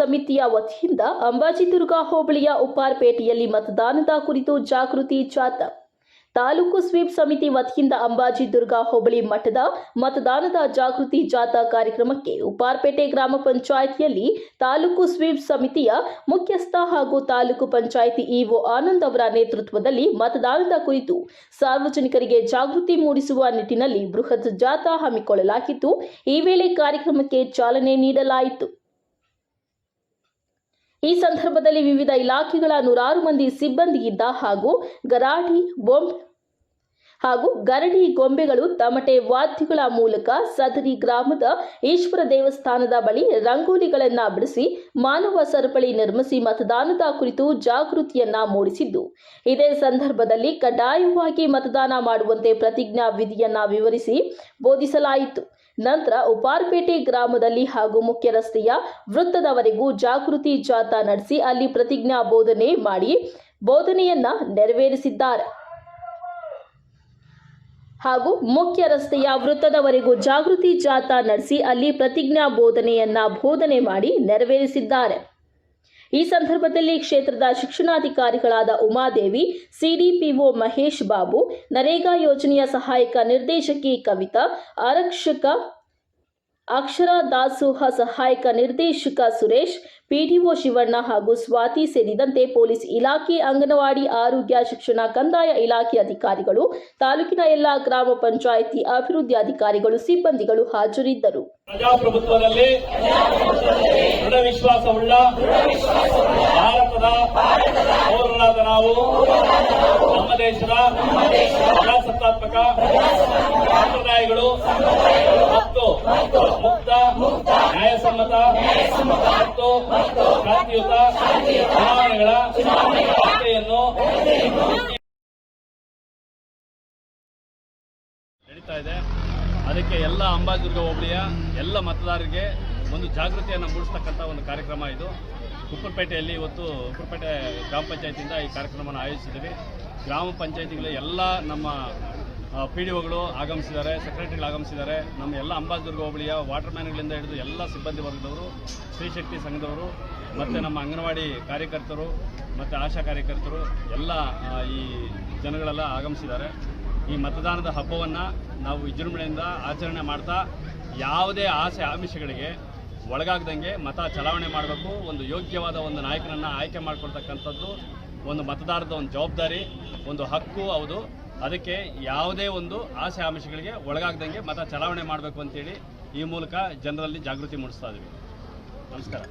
ಸಮಿತಿಯ ವತಿಯಿಂದ ಅಂಬಾಜಿದುರ್ಗ ಹೋಬಳಿಯ ಉಪ್ಪಾರ್ಪೇಟೆಯಲ್ಲಿ ಮತದಾನದ ಕುರಿತು ಜಾಗೃತಿ ಜಾಥಾ. ತಾಲೂಕು ಸ್ವೀಪ್ ಸಮಿತಿ ವತಿಯಿಂದ ಅಂಬಾಜಿ ದುರ್ಗಾ ಹೋಬಳಿ ಮಠದ ಮತದಾನದ ಜಾಗೃತಿ ಜಾಥಾ ಕಾರ್ಯಕ್ರಮಕ್ಕೆ ಉಪಾರ್ಪೇಟೆ ಗ್ರಾಮ ಪಂಚಾಯಿತಿಯಲ್ಲಿ ತಾಲೂಕು ಸ್ವೀಪ್ ಸಮಿತಿಯ ಮುಖ್ಯಸ್ಥ ಹಾಗೂ ತಾಲೂಕು ಪಂಚಾಯಿತಿ ಇಒ ಆನಂದ್ ಅವರ ನೇತೃತ್ವದಲ್ಲಿ ಮತದಾನದ ಕುರಿತು ಸಾರ್ವಜನಿಕರಿಗೆ ಜಾಗೃತಿ ಮೂಡಿಸುವ ನಿಟ್ಟಿನಲ್ಲಿ ಬೃಹತ್ ಜಾಥಾ ಹಮ್ಮಿಕೊಳ್ಳಲಾಗಿದ್ದು, ಈ ವೇಳೆ ಕಾರ್ಯಕ್ರಮಕ್ಕೆ ಚಾಲನೆ ನೀಡಲಾಯಿತು. ಈ ಸಂದರ್ಭದಲ್ಲಿ ವಿವಿಧ ಇಲಾಖೆಗಳ ನೂರಾರು ಮಂದಿ ಸಿಬ್ಬಂದಿ ಇದ್ದ ಹಾಗೂ ಗರಾಡಿ ಬೊಂಬ್ ಹಾಗೂ ಗರಡಿ ಗೊಂಬೆಗಳು ತಮಟೆ ವಾದ್ಯಗಳ ಮೂಲಕ ಸದರಿ ಗ್ರಾಮದ ಈಶ್ವರ ದೇವಸ್ಥಾನದ ಬಳಿ ರಂಗೋಲಿಗಳನ್ನು ಬಿಡಿಸಿ ಮಾನವ ಸರಪಳಿ ನಿರ್ಮಿಸಿ ಮತದಾನದ ಕುರಿತು ಜಾಗೃತಿಯನ್ನ ಮೂಡಿಸಿದ್ದು. ಇದೇ ಸಂದರ್ಭದಲ್ಲಿ ಕಡ್ಡಾಯವಾಗಿ ಮತದಾನ ಮಾಡುವಂತೆ ಪ್ರತಿಜ್ಞಾ ವಿಧಿಯನ್ನ ವಿವರಿಸಿ ಬೋಧಿಸಲಾಯಿತು. ನಂತರ ಉಪಾರ್ಪೇಟೆ ಗ್ರಾಮದಲ್ಲಿ ಹಾಗೂ ಮುಖ್ಯ ರಸ್ತೆಯ ವೃತ್ತದವರೆಗೂ ಜಾಗೃತಿ ಜಾಥಾ ನಡೆಸಿ ಅಲ್ಲಿ ಪ್ರತಿಜ್ಞಾ ಬೋಧನೆ ಮಾಡಿ ಬೋಧನೆಯನ್ನ ನೆರವೇರಿಸಿದ್ದಾರೆ. ಹಾಗೂ ಮುಖ್ಯ ರಸ್ತೆಯ ವೃತ್ತದವರೆಗೂ ಜಾಗೃತಿ ಜಾಥಾ ನಡೆಸಿ ಅಲ್ಲಿ ಪ್ರತಿಜ್ಞಾ ಬೋಧನೆಯನ್ನ ಬೋಧನೆ ಮಾಡಿ ನೆರವೇರಿಸಿದ್ದಾರೆ. ಈ ಸಂದರ್ಭದಲ್ಲಿ ಕ್ಷೇತ್ರದ ಶಿಕ್ಷಣಾಧಿಕಾರಿಗಳಾದ ಉಮಾದೇವಿ, ಸಿಡಿಪಿಒ ಮಹೇಶ್ ಬಾಬು, ನರೇಗಾ ಯೋಜನೆಯ ಸಹಾಯಕ ನಿರ್ದೇಶಕಿ ಕವಿತಾ, ಆರಕ್ಷಕ ಅಕ್ಷರ ದಾಸೋಹ ಸಹಾಯಕ ನಿರ್ದೇಶಕ ಸುರೇಶ್, ಪಿಡಿಒ ಶಿವಣ್ಣ ಹಾಗೂ ಸ್ವಾತಿ ಸೇರಿದಂತೆ ಪೊಲೀಸ್ ಇಲಾಖೆ, ಅಂಗನವಾಡಿ, ಆರೋಗ್ಯ, ಶಿಕ್ಷಣ, ಕಂದಾಯ ಇಲಾಖೆ ಅಧಿಕಾರಿಗಳು, ತಾಲೂಕಿನ ಎಲ್ಲ ಗ್ರಾಮ ಪಂಚಾಯಿತಿ ಅಭಿವೃದ್ಧಿ ಅಧಿಕಾರಿಗಳು, ಸಿಬ್ಬಂದಿಗಳು ಹಾಜರಿದ್ದರು. ದೃಢ ವಿಶ್ವಾಸವುಳ್ಳ ಭಾರತದ ಪೌರರಾದ ನಾವು, ನಮ್ಮ ದೇಶದ ಪ್ರಜಾಸತ್ತಾತ್ಮಕ ಸಂಪ್ರದಾಯಗಳು ಮತ್ತು ಮುಕ್ತ, ನ್ಯಾಯಸಮ್ಮತ ಮತ್ತು ಶಾಂತಿಯುತ ಚುನಾವಣೆಗಳ ವ್ಯವಸ್ಥೆಯನ್ನು ನಡೀತಾ ಇದೆ. ಅದಕ್ಕೆ ಎಲ್ಲ ಅಂಬಾದುರ್ಗ ಹೋಬಳಿಯ ಎಲ್ಲ ಮತದಾರರಿಗೆ ಒಂದು ಜಾಗೃತಿಯನ್ನು ಮೂಡಿಸ್ತಕ್ಕಂಥ ಒಂದು ಕಾರ್ಯಕ್ರಮ ಇದು. ಉಪ್ಪರಪೇಟೆಯಲ್ಲಿ ಇವತ್ತು ಉಪ್ಪರಪೇಟೆ ಗ್ರಾಮ ಪಂಚಾಯತಿಯಿಂದ ಈ ಕಾರ್ಯಕ್ರಮವನ್ನು ಆಯೋಜಿಸಿದ್ದೀವಿ. ಗ್ರಾಮ ಪಂಚಾಯತಿಗಳ ಎಲ್ಲ ನಮ್ಮ ಪಿ ಡಿ ಒಗಳು ಆಗಮಿಸಿದ್ದಾರೆ ಸೆಕ್ರೆಟರಿಗಳು ಆಗಮಿಸಿದ್ದಾರೆ. ನಮ್ಮ ಎಲ್ಲ ಅಂಬಾದುರ್ಗ ಹೋಬಳಿಯ ವಾಟರ್ ಮ್ಯಾನ್ಗಳಿಂದ ಹಿಡಿದು ಎಲ್ಲ ಸಿಬ್ಬಂದಿ ವರ್ಗದವರು ಸ್ತ್ರೀಶಕ್ತಿ ಸಂಘದವರು, ಮತ್ತು ನಮ್ಮ ಅಂಗನವಾಡಿ ಕಾರ್ಯಕರ್ತರು, ಮತ್ತು ಆಶಾ ಕಾರ್ಯಕರ್ತರು, ಎಲ್ಲ ಈ ಜನಗಳೆಲ್ಲ ಆಗಮಿಸಿದ್ದಾರೆ. ಈ ಮತದಾನದ ಹಬ್ಬವನ್ನು ನಾವು ವಿಜೃಂಭಣೆಯಿಂದ ಆಚರಣೆ ಮಾಡ್ತಾ, ಯಾವುದೇ ಆಸೆ ಆಮಿಷಗಳಿಗೆ ಒಳಗಾಗದಂಗೆ ಮತ ಚಲಾವಣೆ ಮಾಡಬೇಕು. ಒಂದು ಯೋಗ್ಯವಾದ ಒಂದು ನಾಯಕನನ್ನು ಆಯ್ಕೆ ಮಾಡಿಕೊಡ್ತಕ್ಕಂಥದ್ದು ಒಂದು ಮತದಾರದ ಒಂದು ಜವಾಬ್ದಾರಿ, ಒಂದು ಹಕ್ಕು ಹೌದು. ಅದಕ್ಕೆ ಯಾವುದೇ ಒಂದು ಆಸೆ ಆಮಿಷಗಳಿಗೆ ಒಳಗಾಗದಂಗೆ ಮತ ಚಲಾವಣೆ ಮಾಡಬೇಕು ಅಂತೇಳಿ ಈ ಮೂಲಕ ಜನರಲ್ಲಿ ಜಾಗೃತಿ ಮೂಡಿಸ್ತಾ ಇದ್ದೀವಿ ನಮಸ್ಕಾರ.